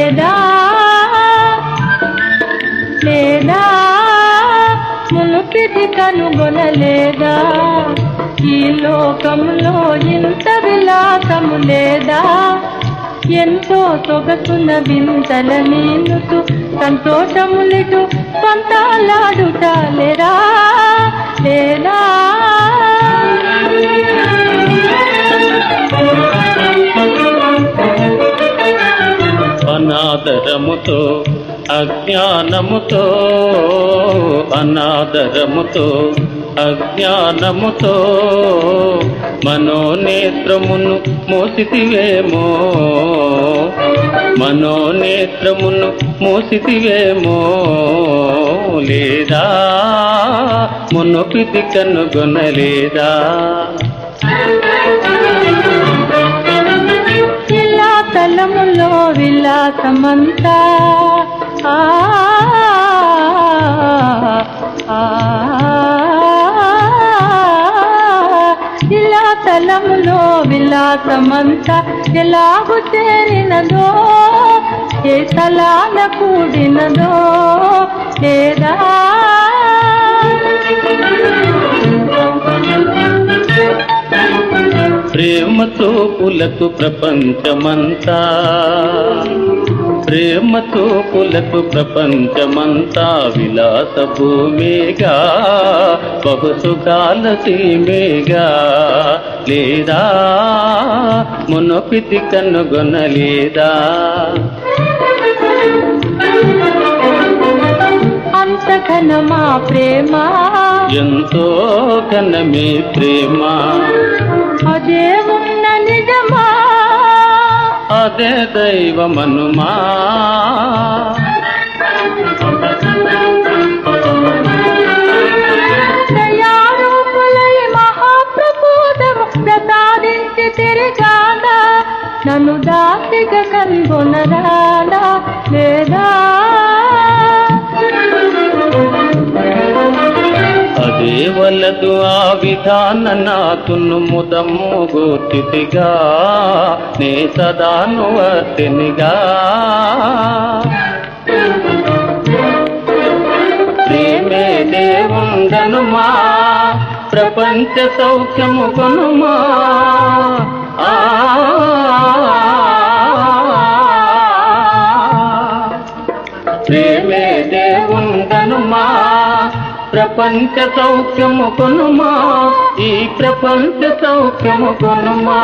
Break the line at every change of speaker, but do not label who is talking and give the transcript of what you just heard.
లేదా? లేదా? మునుపిది కనుగొనలేదా ఈ లోకంలో ఇంత విలాసము లేదా? ఎంతో సొగసున వింతల నీనుతూ సంతోషములిటు పంతాలాడుట లేరా? లేదా?
ఆదరముతో అజ్ఞానముతో అనాదరముతో అజ్ఞానముతో మనోనేత్రమును మోసితివేమో మనోనేత్రమును మోసితివేమో. లేదా మునుపిది కనుగొనలేదా?
అంతా. ఆ, ఇలా తలములో విలాసమంతా ఎలాగు చేరినదో ఏ తలాన కూడినదో లేదా?
ప్రేమతో పులకు ప్రపంచమంతా. ప్రేమతో పులకు ప్రపంచమంతా విలాస భూమిగా బహుసుగాల సీమేగా. లేదా మునొపితి కనుగొనలేదా?
ఘనమా ప్రేమ?
ఎంతో ఘనమే ప్రేమ.
అదే ఉన్న నిజమా
అదే దైవమనుమా.
దయారూపులై నన్ను దాసిగా కనుగొనరానా లేదా?
అదే వలదు ఆ విధాన నాకును ముదమ్ము గోచితిగా నే సదాను వర్తినిగా ప్రేమే దేవుండనుమా ప్రపంచ సౌఖ్యము కొనుమా. ఆ ప్రపంచ సౌఖ్యము కొనుమా? ఈ ప్రపంచ సౌఖ్యము కొనుమా?